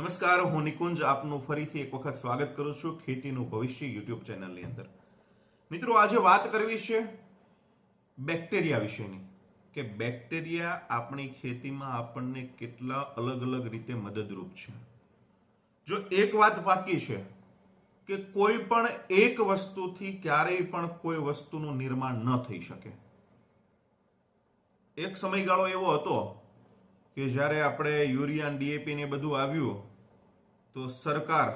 નમસ્કાર, હું નિકુંજ. આપનું ફરીથી એક વખત સ્વાગત કરું છું ખેતીનું ભવિષ્ય યુટ્યુબ ચેનલની અંદર. મિત્રો, આજે વાત કરવી છે બેક્ટેરિયા વિશેની. કે બેક્ટેરિયા આપણી ખેતીમાં આપણને કેટલા અલગ અલગ રીતે મદદરૂપ છે. જો એક વાત બાકી છે કે કોઈ પણ એક વસ્તુથી ક્યારેય પણ કોઈ વસ્તુનું નિર્માણ ન થઈ શકે. એક સમયગાળો એવો હતો કે જ્યારે આપણે યુરિયા ડીએપી ને બધું આવ્યું તો સરકાર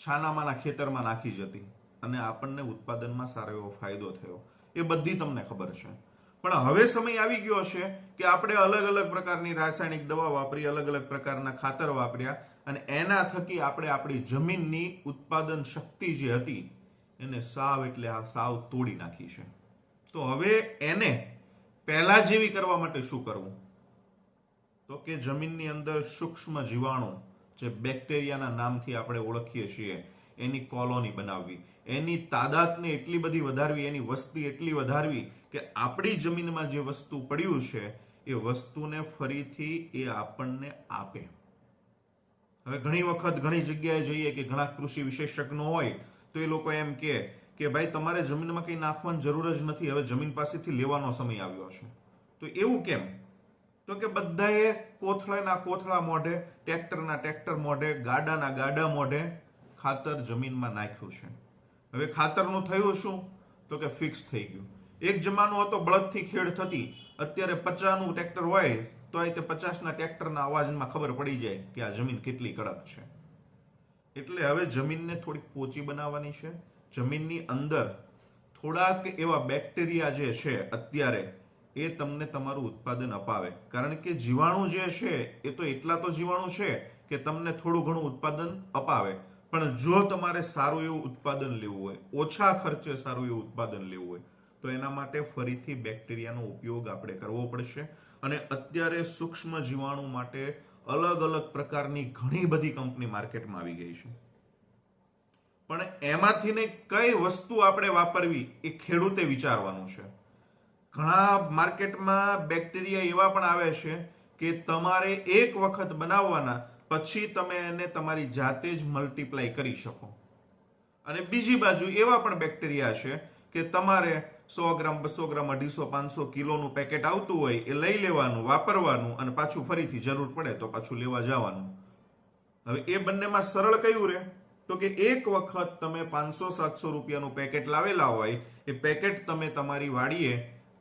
છાનામાના ખેતરમાં નાખી જતી અને આપણને ઉત્પાદનમાં સારો એવો ફાયદો થયો. એ બધી તમને ખબર છે. પણ હવે સમય આવી ગયો છે કે આપણે અલગ અલગ પ્રકારની રાસાયણિક દવા વાપરી, અલગ અલગ પ્રકારના ખાતર વાપર્યા અને એના થકી આપણે આપણી જમીનની ઉત્પાદન શક્તિ જે હતી એને સાવ એટલે આ સાવ તોડી નાખી છે. તો હવે એને પહેલા જેવી કરવા માટે શું કરવું? તો કે જમીનની અંદર સૂક્ષ્મ જીવાણુ જે બેક્ટેરિયાના નામથી આપણે ઓળખીએ છીએ, એની કોલોની બનાવવી. એની તાદાદને એટલી બધી વધારવી, એની વસ્તી એટલી વધારવી કે આપણી જમીનમાં જે વસ્તુ પડ્યું છે, એ વસ્તુને ફરીથી એ આપણને આપે. હવે ઘણી વખત ઘણી જગ્યાએ જઈએ કે ઘણા કૃષિ વિશેષજ્ઞો હોય, તો એ લોકો એમ કે કે ભાઈ, તમારે જમીનમાં કંઈ નાખવાની જરૂર જ નથી. હવે જમીન પાસેથી લેવાનો સમય આવ્યો છે. તો એવું કેમ? તો કે બધાએ કોથળાના કોથળા મોઢે, ટ્રેક્ટરના ટ્રેક્ટર મોઢે, ગાડાના ગાડા મોઢે ખાતર જમીનમાં નાખ્યું છે. હવે ખાતરનું થયું શું? તો કે ફિક્સ થઈ ગયું. એક જમાનો હતો બળદથી ખેડ થતી. અત્યારે પચાસનું ટ્રેક્ટર હોય, તો તે પચાસના ટ્રેક્ટરના અવાજમાં ખબર પડી જાય કે આ જમીન કેટલી કડક છે. એટલે હવે જમીનને થોડીક પોચી બનાવવાની છે. જમીનની અંદર થોડાક એવા બેક્ટેરિયા જે છે અત્યારે એ તમને તમારું ઉત્પાદન અપાવે. કારણ કે જીવાણુ જે છે, એ તો એટલા તો જીવાણુ છે કે તમને થોડું ઘણું ઉત્પાદન અપાવે. પણ જો તમારે સારું એવું ઉત્પાદન લેવું હોય, ઓછા ખર્ચે સારું એવું ઉત્પાદન લેવું હોય, તો એના માટે ફરીથી બેક્ટેરિયાનો ઉપયોગ આપણે કરવો પડશે. અને અત્યારે સૂક્ષ્મ જીવાણુ માટે અલગ અલગ પ્રકારની ઘણી બધી કંપની માર્કેટમાં આવી ગઈ છે. પણ એમાંથી ને કઈ વસ્તુ આપણે વાપરવી એ ખેડૂતે વિચારવાનું છે. ઘણા માર્કેટમાં બેક્ટેરિયા એવા પણ આવે છે કે તમારે એક વખત બનાવવાના, પછી તમે એને તમારી જાતે જ મલ્ટીપ્લાય કરી શકો. અને બીજી બાજુ એવા પણ બેક્ટેરિયા છે કે તમારે સો ગ્રામ, બસો ગ્રામ, અઢીસો, પાંચસો કિલોનું પેકેટ આવતું હોય એ લઈ લેવાનું, વાપરવાનું અને પાછું ફરીથી જરૂર પડે તો પાછું લેવા જવાનું. હવે એ બંનેમાં સરળ કયું રહે તો કે એક વખત તમે પાંચસો, સાતસો રૂપિયાનું પેકેટ લાવેલા હોય, એ પેકેટ તમે તમારી વાડીએ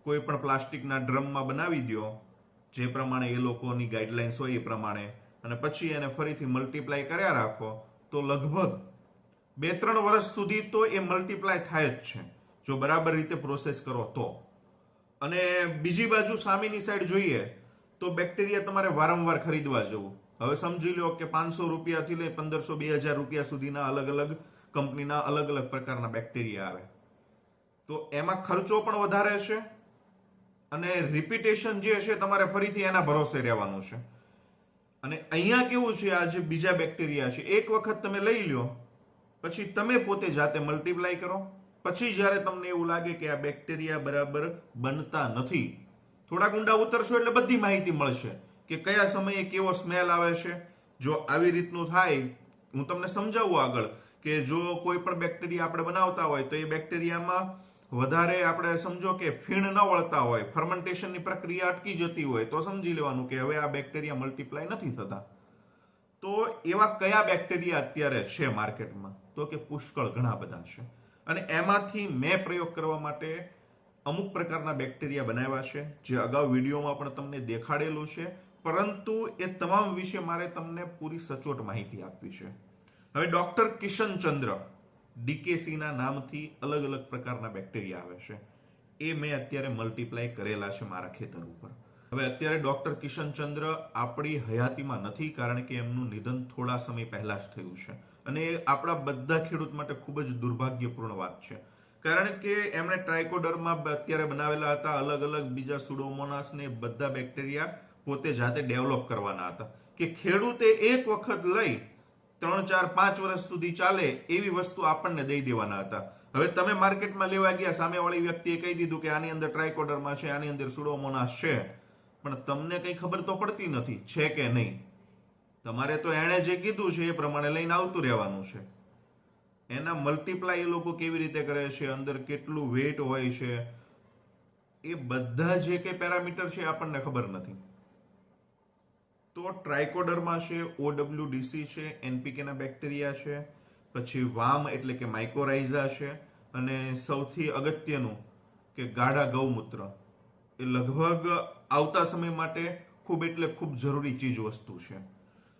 કોઈ પણ પ્લાસ્ટિકના ડ્રમમાં બનાવી દો જે પ્રમાણે એ લોકોની ગાઈડલાઇન્સ હોય એ પ્રમાણે, અને પછી એને ફરીથી મલ્ટીપ્લાય કર્યા રાખો, તો લગભગ બે ત્રણ વર્ષ સુધી તો એ મલ્ટીપ્લાય થાય જ છે, જો બરાબર રીતે પ્રોસેસ કરો તો. અને બીજી બાજુ સામેની સાઈડ જોઈએ, તો બેક્ટેરિયા તમારે વારંવાર ખરીદવા જવું. હવે સમજી લો કે પાંચસો રૂપિયાથી લઈ પંદરસો, બે હજાર રૂપિયા સુધીના અલગ અલગ કંપનીના અલગ અલગ પ્રકારના બેક્ટેરિયા આવે. તો એમાં ખર્ચો પણ વધારે છે અને રિપીટેશન જે હશે તમારે ફરીથી એના ભરોસે રહેવાનું છે. અને અહીંયા કેવું છે, આ જે બીજા બેક્ટેરિયા છે, એક વખત તમે લઈ લ્યો, પછી તમે પોતે જાતે મલ્ટીપ્લાય કરો. પછી જ્યારે તમને એવું લાગે કે આ બેક્ટેરિયા બરાબર બનતા નથી, થોડાક ઊંડા ઉતરશો એટલે બધી માહિતી મળશે કે કયા સમયે કેવો સ્મેલ આવે છે. જો આવી રીતનું થાય, હું તમને સમજાવું આગળ કે જો કોઈ પણ બેક્ટેરિયા આપણે બનાવતા હોય, તો એ બેક્ટેરિયામાં વધારે આપણે સમજો કે ફીણ ન વળતા હોય ફર્મેન્ટેશનની પ્રક્રિયા અટકી જતી હોય, તો સમજી લેવાનું કે હવે આ બેક્ટેરિયા મલ્ટીપ્લાય નથી થતા. તો એવા કયા બેક્ટેરિયા અત્યારે છે માર્કેટમાં? તો કે પુષ્કળ ઘણા બધા છે. અને એમાંથી મેં પ્રયોગ કરવા માટે અમુક પ્રકારના બેક્ટેરિયા બનાવ્યા છે, જે અગાઉ વિડીયોમાં પણ તમને દેખાડેલું છે. પરંતુ એ તમામ વિશે મારે તમને પૂરી સચોટ માહિતી આપવી છે. હવે ડોક્ટર કિશન ચંદ્ર ડીકેસીના નામથી અલગ અલગ પ્રકારના બેક્ટેરિયા આવે છે. એ મેં અત્યારે મલ્ટીપ્લાય કરેલા છે મારા ખેતર ઉપર. હવે અત્યારે ડોક્ટર કિશનચંદ્ર આપણી હયાતીમાં નથી કારણ કે એમનું નિધન થોડા સમય પહેલા જ થયું છે. અને એ આપણા બધા ખેડૂત માટે ખૂબ જ દુર્ભાગ્યપૂર્ણ વાત છે. કારણ કે એમણે ટ્રાયકોડરમાં અત્યારે બનાવેલા હતા, અલગ અલગ બીજા સુડોમોનાસ ને બધા બેક્ટેરિયા પોતે જાતે ડેવલપ કરવાના હતા. કે ખેડૂતે એક વખત લઈ ત્રણ, ચાર, પાંચ વર્ષ સુધી ચાલે એવી વસ્તુ આપણને દઈ દેવાના હતા. હવે તમે માર્કેટમાં લેવા ગયા, સામેવાળી વ્યક્તિએ કહી દીધું કે આની અંદર ટ્રાયકોડરમાં છે, આની અંદર સુડોમોનાસ છે. પણ તમને કંઈ ખબર તો પડતી નથી, છે કે નહીં? તમારે તો એણે જે કીધું છે એ પ્રમાણે લઈને આવતું રહેવાનું છે. એના મલ્ટીપ્લાય એ લોકો કેવી રીતે કરે છે, અંદર કેટલું વેટ હોય છે, એ બધા જે કે પેરામીટર છે આપણને ખબર નથી. તો ટ્રાયકોડરમાં છે, ઓડબ્લ્યુડીસી છે, એનપીકેના બેક્ટેરિયા છે, પછી વામ એટલે કે માઇકોરાઇઝા છે, અને સૌથી અગત્યનું કે ગાઢા ગૌમૂત્ર. એ લગભગ આવતા સમય માટે ખૂબ એટલે ખૂબ જરૂરી ચીજ વસ્તુ છે.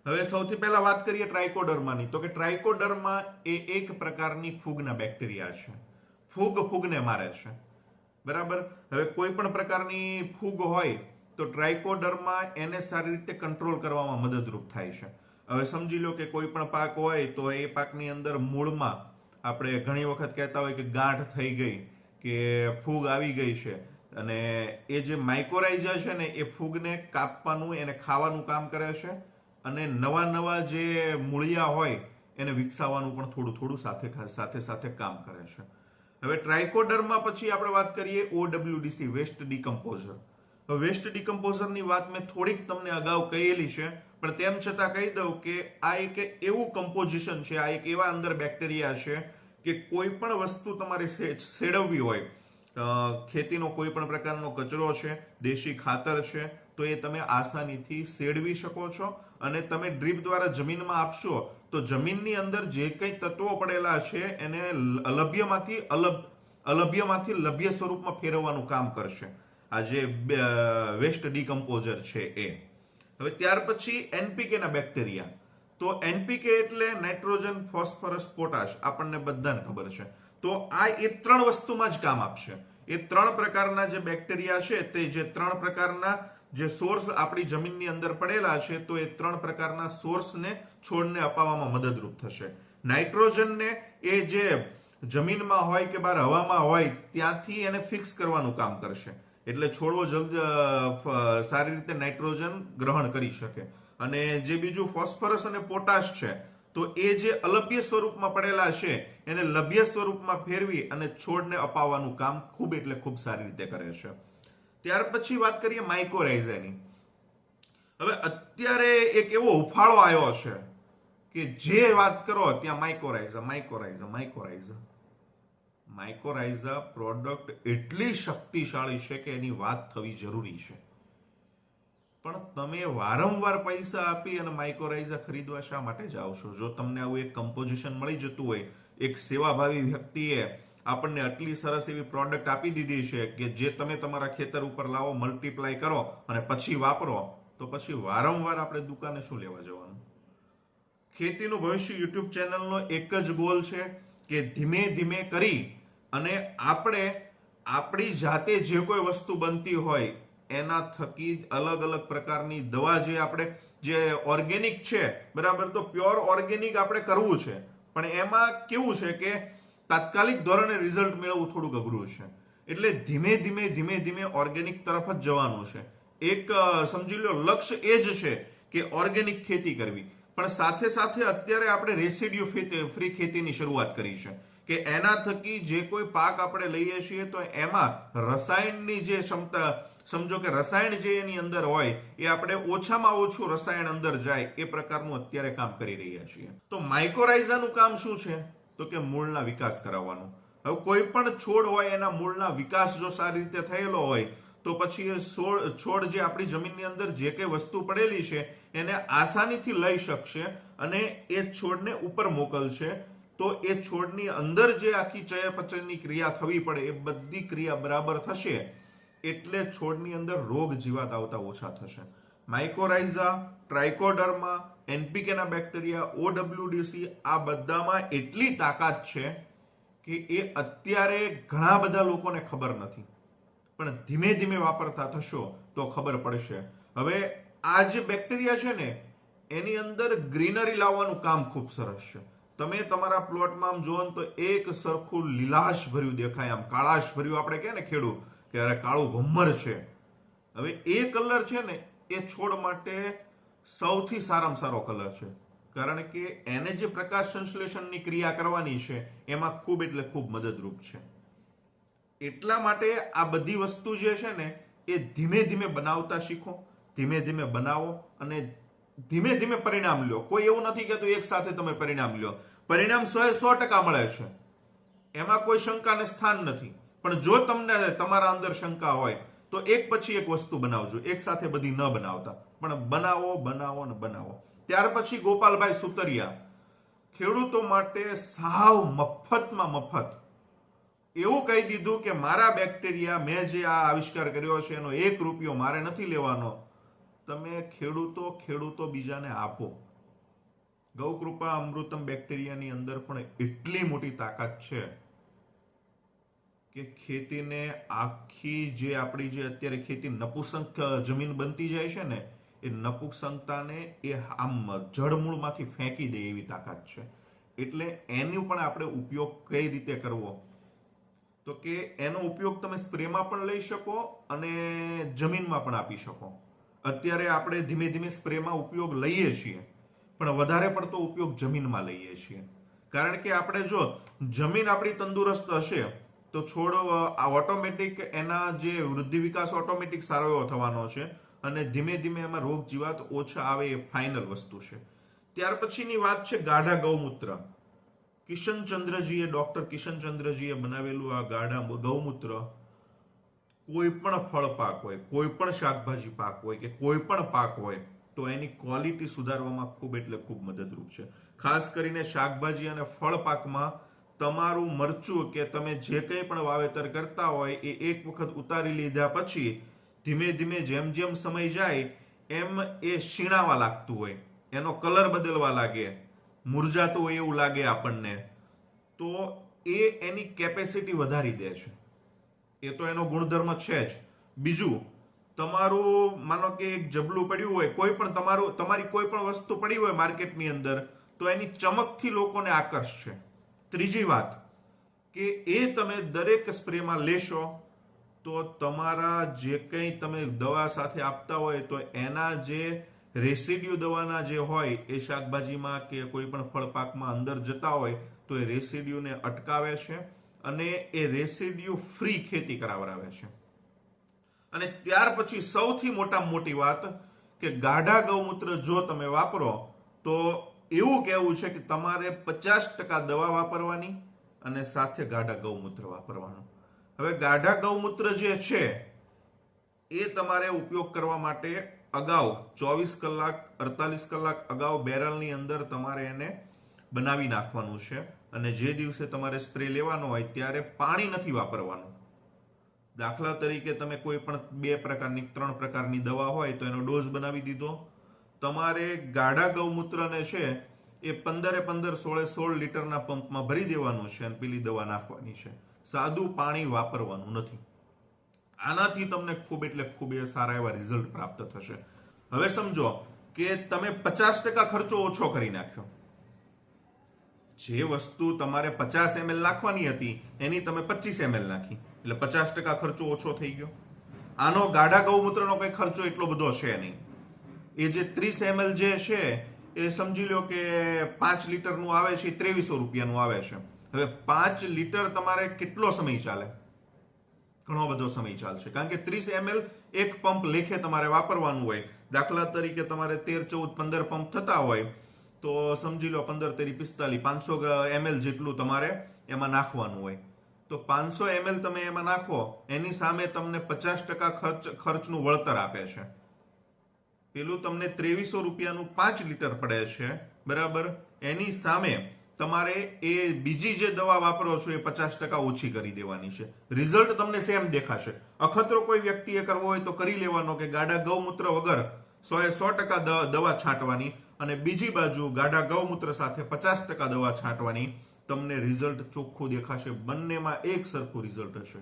હવે સૌથી પહેલા વાત કરીએ ટ્રાયકોડર્માની. તો કે ટ્રાયકોડર્મા એ એક પ્રકારની ફૂગના બેક્ટેરિયા છે. ફૂગ ફૂગને મારે છે. બરાબર? હવે કોઈ પણ પ્રકારની ફૂગ હોય તો ટ્રાયકોડર્મા એને સારી રીતે કંટ્રોલ કરવામાં મદદરૂપ થાય છે. હવે સમજી લો કે કોઈ પણ પાક હોય તો એ પાકની અંદર મૂળમાં આપણે ઘણી વખત કહેતા હોય કે ગાંઠ થઈ ગઈ કે ફૂગ આવી ગઈ છે. અને એ જે માઇકોરાઇઝા છે ને એ ફૂગને કાપવાનું, એને ખાવાનું કામ કરે છે અને નવા નવા જે મૂળિયા હોય એને વિકસાવવાનું પણ થોડું થોડું સાથે સાથે સાથે કામ કરે છે. હવે ટ્રાયકોડરમાં પછી આપણે વાત કરીએ ઓડબ્લ્યુડીસી વેસ્ટ ડિકમ્પોઝર. વેસ્ટ ડિકમ્પોઝરની વાત મેં થોડીક તમને અગાઉ કહેલી છે, પણ તેમ છતાં કહી દઉં કે આ એક એવું કમ્પોઝિશન છે, આ એક એવા અંદર બેક્ટેરિયા છે કે કોઈ પણ વસ્તુ તમારે સેડવવી હોય. ખેતીનો કોઈ પણ પ્રકારનો કચરો છે, દેશી ખાતર છે, તો એ તમે આસાનીથી સેડવી શકો છો અને તમે ડ્રીપ દ્વારા જમીનમાં આપશો, તો જમીનની અંદર જે કંઈ તત્વો પડેલા છે એને અલભ્યમાંથી અલભ, અલભ્યમાંથી લભ્ય સ્વરૂપમાં ફેરવવાનું કામ કરશે. આ જે વેસ્ટ ડિકમ્પોઝર છે એ. હવે ત્યાર પછી એનપીકે ના બેક્ટેરિયા. તો એનપીકે એટલે નાઇટ્રોજન, ફોસ્ફરસ, પોટાશ, આપણને બધાને ખબર છે. તો આ એ ત્રણ વસ્તુમાં જ કામ આપશે. એ ત્રણ પ્રકારના જે બેક્ટેરિયા છે, તે જે ત્રણ પ્રકારના જે સોર્સ આપણી જમીનની અંદર પડેલા છે, તો એ ત્રણ પ્રકારના સોર્સને, છોડને અપાવવામાં મદદરૂપ થશે. નાઇટ્રોજનને એ જે જમીનમાં હોય કે બહાર હવામાં હોય, ત્યાંથી એને ફિક્સ કરવાનું કામ કરશે. એટલે છોડવો જલ્દી સારી રીતે નાઇટ્રોજન ગ્રહણ કરી શકે. અને જે બીજું ફોસ્ફરસ અને પોટાશ છે, તો એ જે અલભ્ય સ્વરૂપમાં પડેલા છે, એને લભ્ય સ્વરૂપમાં ફેરવી અને છોડને અપાવવાનું કામ ખૂબ એટલે ખૂબ સારી રીતે કરે છે. ત્યાર પછી વાત કરીએ માઇકોરાઇઝાની હવે અત્યારે એક એવો ઉફાળો આવ્યો છે કે જે વાત કરો, ત્યાં mycorrhiza mycorrhiza mycorrhiza mycorrhiza product એટલી શક્તિશાળી છે કે એની વાત થવી જરૂરી છે. પણ તમે વારંવાર પૈસા આપી અને માઇક્રોરાઇઝા ખરીદવા શા માટે જાઓ છો જો તમને આવું એક કમ્પોઝિશન મળી જતું હોય, એક સેવાભાવી વ્યક્તિએ આપણને આટલી સરસ એવી પ્રોડક્ટ આપી દીધી છે કે જે તમે તમારા ખેતર ઉપર લાવો મલ્ટીપ્લાય કરો અને પછી વાપરો, તો પછી વારંવાર આપણે દુકાને શું લેવા જવાનું? ખેતીનું ભવિષ્ય યુટ્યુબ ચેનલનો એક જ ગોલ છે કે ધીમે ધીમે કરી અને આપણે આપણી જાતે જે કોઈ વસ્તુ બનતી હોય, એના થકી અલગ અલગ પ્રકારની દવા જે આપણે, જે ઓર્ગેનિક છે, બરાબર, તો પ્યોર ઓર્ગેનિક આપણે કરવું છે. પણ એમાં કેવું છે કે તાત્કાલિક ધોરણે રિઝલ્ટ મેળવવું થોડું અઘરું છે. એટલે ધીમે ધીમે ધીમે ધીમે ઓર્ગેનિક તરફ જ જવાનું છે. એક સમજી લો, લક્ષ્ય એ જ છે કે ઓર્ગેનિક ખેતી કરવી. પણ સાથે સાથે અત્યારે આપણે રેસિડ્યુ ફ્રી ખેતીની શરૂઆત કરી છે. કે એના થકી જે કોઈ પાક આપણે લઈએ છીએ, તો એમાં રસાયણની જે ક્ષમતા, સમજો કે રસાયણ જે એની અંદર હોય, એ આપણે ઓછામાં ઓછું રસાયણ અંદર જાય, એ પ્રકારનું અત્યારે કામ કરી રહ્યા છીએ. તો માઇકોરાઇઝાનું કામ શું છે? તો કે મૂળના વિકાસ કરાવવાનું. હવે કોઈ પણ છોડ હોય, એના મૂળના વિકાસ જો સારી રીતે થયેલો હોય, તો પછી એ છોડ જે આપણી જમીનની અંદર જે કંઈ વસ્તુ પડેલી છે, એને આસાનીથી લઈ શકશે અને એ છોડને ઉપર મોકલશે. તો એ છોડની અંદર જે આખી ચયાપચયની ક્રિયા થવી પડે, એ બધી ક્રિયા બરાબર થશે એટલે છોડની અંદર રોગ જીવાત આવતા ઓછા થશે. માઇકોરાઇઝા ટ્રાઇકોડર્મા એનપીકેના બેક્ટેરિયા ઓડબ્લ્યુડીસી આ બધામાં એટલી તાકાત છે કે એ અત્યારે ઘણા બધા લોકોને ખબર નથી. પણ ધીમે ધીમે વાપરતા થશો તો ખબર પડશે. હવે આ જે બેક્ટેરિયા છે ને, એની અંદર ગ્રીનરી લાવવાનું કામ ખૂબ સરસ છે. તમે તમારા પ્લોટમાં આમ ને તો એક સરખું લીલાશ ભર્યું દેખાય, આમ કાળાશ ભર્યું આપણે કહે ને ખેડૂત, કે અરે કાળું ભમ્મર છે. હવે એ કલર છે ને, એ છોડ માટે સૌથી સારામાં સારો કલર છે. કારણ કે એને જે પ્રકાશ સંશ્લેષણની ક્રિયા કરવાની છે, એમાં ખૂબ એટલે ખૂબ મદદરૂપ છે. એટલા માટે આ બધી વસ્તુ જે છે ને, એ ધીમે ધીમે બનાવતા શીખો, ધીમે ધીમે બનાવો અને ધીમે ધીમે પરિણામ લો. કોઈ એવું નથી કહેતું એક સાથે તમે પરિણામ લો. પરિણામ સો સો ટકા મળે છે. એમાં કોઈ શંકાને સ્થાન નથી. પણ જો તમને તમારા અંદર શંકા હોય, તો એક પછી એક વસ્તુ બનાવજો. એક સાથે બધી ન બનાવતા. પણ બનાવો બનાવો ને બનાવો. ત્યાર પછી ગોપાલભાઈ સુતરિયા, ખેડૂતો માટે સાવ મફતમાં મફત. એવું કહી દીધું કે મારા બેક્ટેરિયા મેં જે આ આવિષ્કાર કર્યો છે એનો એક રૂપિયો મારે નથી લેવાનો. તમે ખેડૂતો ખેડૂતો બીજાને આપો. ગૌકૃપા અમૃતમ બેક્ટેરિયાની અંદર પણ એટલી મોટી તાકાત છે કે ખેતીને આખી જે આપણી જે અત્યારે ખેતી નપુસંક જમીન બનતી જાય છે ને, એ નપુસંકતાને એ આમ જળમૂળમાંથી ફેંકી દે એવી તાકાત છે. એટલે એનો પણ આપણે ઉપયોગ કઈ રીતે કરવો? તો કે એનો ઉપયોગ તમે સ્પ્રેમાં પણ લઈ શકો અને જમીનમાં પણ આપી શકો. અત્યારે આપણે ધીમે ધીમે સ્પ્રેમાં ઉપયોગ લઈએ છીએ, પણ વધારે પડતો ઉપયોગ જમીનમાં લઈએ છીએ. કારણ કે આપણે જો જમીન આપણી તંદુરસ્ત હશે, તો છોડ ઓટોમેટિક એના જે વૃદ્ધિ વિકાસ ઓટોમેટિક સારો એવો થવાનો છે અને ધીમે ધીમે એમાં રોગ જીવાત ઓછા આવે એ ફાઇનલ વસ્તુ છે. ત્યાર પછીની વાત છે ગાઢા ગૌમૂત્ર. કિશનચંદ્રજીએ, ડોક્ટર કિશનચંદ્રજીએ બનાવેલું આ ગાઢા ગૌમૂત્ર કોઈ પણ ફળ પાક હોય, કોઈ પણ શાકભાજી પાક હોય કે કોઈ પણ પાક હોય, તો એની ક્વોલિટી સુધારવામાં ખૂબ એટલે ખૂબ મદદરૂપ છે. ખાસ કરીને શાકભાજી અને ફળ પાકમાં તમારું મરચું કે તમે જે કંઈ પણ વાવેતર કરતા હોય એ એક વખત ઉતારી લીધા પછી ધીમે ધીમે જેમ જેમ સમય જાય, એમ એ શીણાવા લાગતું હોય, એનો કલર બદલવા લાગે, મુરઝાતું હોય એવું લાગે આપણને, તો એ એની કેપેસિટી વધારી દે છે. એ તો એનો ગુણધર્મ છે જ. બીજું, તમારું, માનો કે એક જબલું પડ્યું હોય, કોઈ પણ તમારું, તમારી કોઈ પણ વસ્તુ પડી હોય માર્કેટની અંદર, તો એની ચમકથી લોકોને આકર્ષશે. ત્રીજી વાત, કે એ તમે દરેક સ્પ્રેમાં લેશો, તો તમારા જે કંઈ તમે દવા સાથે આપતા હોય, તો એના જે રેસિડ્યુ દવાના જે હોય, એ શાકભાજીમાં કે કોઈ પણ ફળપાકમાં અંદર જતા હોય, તો એ રેસિડ્યુને અટકાવે છે. અને એ રેસિડ્યુ ફ્રી ખેતી કરાવરાવે છે. અને ત્યાર પછી સૌથી મોટામાં મોટી વાત કે ગાઢા ગૌમૂત્ર જો તમે વાપરો, તો એવું કહેવું છે કે તમારે પચાસ ટકા દવા વાપરવાની અને સાથે ગાઢા ગૌમૂત્ર વાપરવાનું. હવે ગાઢા ગૌમૂત્ર જે છે, એ તમારે ઉપયોગ કરવા માટે અગાઉ ચોવીસ કલાક, અડતાલીસ કલાક અગાઉ બેરલની અંદર તમારે એને બનાવી નાખવાનું છે અને જે દિવસે તમારે સ્પ્રે લેવાનો હોય ત્યારે પાણી નથી વાપરવાનું. દાખલા તરીકે તમે કોઈ પણ બે પ્રકારની, ત્રણ પ્રકારની દવા હોય તો એનો ડોઝ બનાવી દીધો. તમારે ગાઢા ગૌમૂત્રને છે એ પંદરે પંદર સોળે સોળ લીટરના પંપમાં ભરી દેવાનું છે અને પેલી દવા નાખવાની છે. સાદું પાણી વાપરવાનું નથી. આનાથી તમને ખૂબ એટલે ખૂબ એ સારા એવા રિઝલ્ટ પ્રાપ્ત થશે. હવે સમજો કે તમે પચાસ ટકા ખર્ચો ઓછો કરી નાખ્યો. જે વસ્તુ તમારે પચાસ એમએલ નાખવાની હતી, એની તમે પચીસ એમએલ નાખી. એટલે પચાસ ટકા ખર્ચો ઓછો થઈ ગયો. આનો ગાઢા ગૌમૂત્રનો કઈ ખર્ચો એટલો બધો છે નહીં. એ જે ત્રીસ એમએલ જે છે, એ સમજી લો કે પાંચ લીટરનું આવે છે ત્રેવીસો રૂપિયાનું આવે છે. હવે પાંચ લીટર તમારે કેટલો સમય ચાલે? ઘણો બધો સમય ચાલશે. કારણ કે ત્રીસ એમએલ એક પંપ લેખે તમારે વાપરવાનું હોય. દાખલા તરીકે તમારે તેર, ચૌદ, પંદર પંપ થતા હોય તો સમજી લો પંદર તેરી પિસ્તાલીસ, પાંચસો એમએલ જેટલું તમારે એમાં નાખવાનું હોય. તો પાંચસો એમએલ તમે એમાં નાખો, એની સામે તમને પચાસ ટકા ખર્ચ, ખર્ચનું વળતર આપે છે. પેલું તમને ત્રેવીસો રૂપિયાનું પાંચ લીટર પડે છે, બરાબર? એની સામે તમારે એ બીજી જે દવા વાપરો છો એ પચાસ ટકા ઓછી કરી દેવાની છે. રિઝલ્ટ તમને સેમ દેખાશે. અખતરો કોઈ વ્યક્તિએ કરવો હોય તો કરી લેવાનો કે ગાડા ગૌમૂત્ર વગર સો એ સો ટકા દવા છાંટવાની. અને બીજી બાજુ ગાડા ગૌમૂત્ર સાથે પચાસ ટકા દવા છાંટવાની તમને રિઝલ્ટ ચોખ્ખું દેખાશે. બંનેમાં એક સરખું રિઝલ્ટ હશે.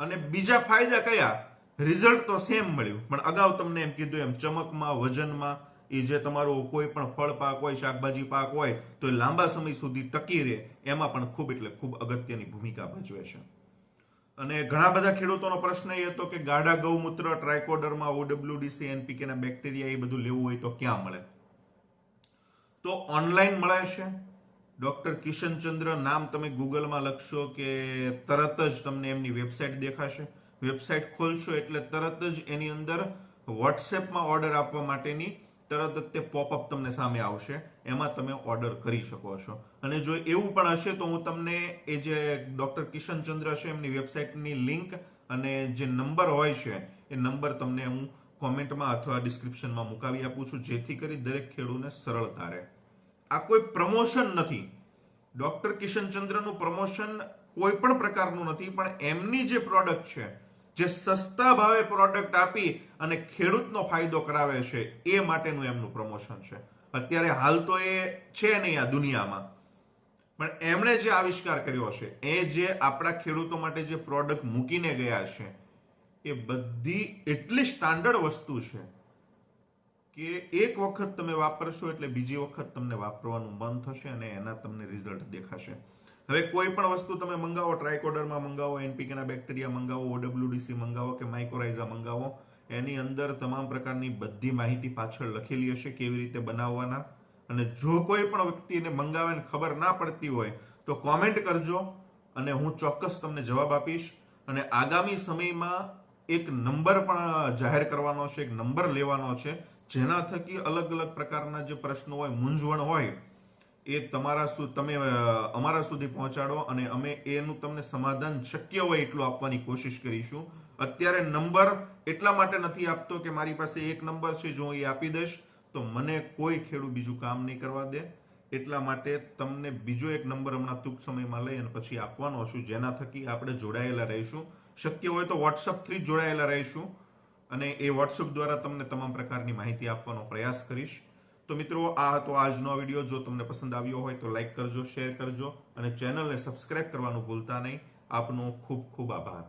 અને બીજા ફાયદા કયા? રિઝલ્ટ તો સેમ મળ્યું, પણ અગાઉ તમને એમ કીધું એમ, ચમકમાં, વજનમાં, એ જે તમારું કોઈ પણ ફળ પાક હોય, શાકભાજી પાક હોય, તો એ લાંબા સમય સુધી ટકી રહે. એમાં પણ ખૂબ એટલે ખૂબ અગત્યની ભૂમિકા ભજવે છે. અને ઘણા બધા ખેડૂતોનો પ્રશ્ન એ હતો કે ગાઢા ગૌમૂત્ર, ટ્રાયકોડરમાં ઓડબ્લ્યુડીસી એનપીકે ના બેક્ટેરિયા એ બધું લેવું હોય તો ક્યાં મળે? તો ઓનલાઈન મળે છે. ડોક્ટર કિશનચંદ્ર નામ તમે ગૂગલમાં લખશો કે તરત જ તમને એમની વેબસાઇટ દેખાશે. વેબસાઇટ ખોલશો એટલે તરત જ એની અંદર વોટ્સએપમાં ઓર્ડર આપવા માટેની તરત જ તે પોપઅપ તમને સામે આવશે. એમાં તમે ઓર્ડર કરી શકો છો. અને જો એવું પણ હશે તો હું તમને એ જે ડોક્ટર કિશનચંદ્ર છે એમની વેબસાઇટની લિંક અને જે નંબર હોય છે, એ નંબર તમને હું કોમેન્ટમાં અથવા ડિસ્ક્રિપ્શનમાં મુકાવી આપું છું, જેથી કરી દરેક ખેડૂતને સરળતા રહે. આ કોઈ પ્રમોશન નથી. ડોક્ટર કિશનચંદ્રનું પ્રમોશન કોઈ પણ પ્રકારનું નથી, પણ એમની જે પ્રોડક્ટ છે જે સસ્તા ભાવે પ્રોડક્ટ આપી અને ખેડૂતનો ફાયદો કરાવે છે, એ માટેનું એમનું પ્રમોશન છે. અત્યારે હાલ તો એ છે નહીં આ દુનિયામાં. પણ એમણે જે આવિષ્કાર કર્યો છે, એ જે આપણા ખેડૂતો માટે જે પ્રોડક્ટ મૂકીને ગયા છે, એ બધી એટલી સ્ટાન્ડર્ડ વસ્તુ છે કે એક વખત તમે વાપરશો એટલે બીજી વખત તમને વાપરવાનું મન થશે અને એના તમને રિઝલ્ટ દેખાશે. હવે કોઈ પણ વસ્તુ તમે મંગાવો ટ્રાયકોડરમાં મંગાવો એનપીકેના બેક્ટેરિયા મંગાવો ઓડબ્લ્યુડીસી મંગાવો કે માઇક્રોરાઇઝા મંગાવો, એની અંદર તમામ પ્રકારની બધી માહિતી પાછળ લખેલી હશે કેવી રીતે બનાવવાના. અને જો કોઈ પણ વ્યક્તિને મંગાવે ખબર ના પડતી હોય, તો કોમેન્ટ કરજો અને હું ચોક્કસ તમને જવાબ આપીશ. અને આગામી સમયમાં એક નંબર પણ જાહેર કરવાનો છે, એક નંબર લેવાનો છે, જેના થકી અલગ અલગ પ્રકારના જે પ્રશ્નો હોય, મૂંઝવણ હોય એ તમારા શું તમે અમારા સુધી પહોંચાડો અને અમે એનું તમને સમાધાન શક્ય હોય એટલું આપવાની કોશિશ કરીશું. અત્યારે નંબર એટલા માટે નથી આપતો કે મારી પાસે એક નંબર છે, જો એ આપી દઈશ, તો મને કોઈ ખેડૂત બીજું કામ નહીં કરવા દે. એટલા માટે તમને બીજો એક નંબર હમણાં ટૂંક સમયમાં લઈ અને પછી આપવાનો છું, જેના થકી આપણે જોડાયેલા રહીશું. શક્ય હોય તો વોટ્સઅપથી જ જોડાયેલા રહીશું અને એ વોટ્સઅપ દ્વારા તમને તમામ પ્રકારની માહિતી આપવાનો પ્રયાસ કરીશ. તો મિત્રો, આ હતો આજનો વીડિયો. જો તમને પસંદ આવ્યો હોય તો લાઈક કરજો, શેર કરજો અને ચેનલને સબસ્ક્રાઇબ કરવાનું ભૂલતા નહીં. આપનો ખૂબ ખૂબ આભાર.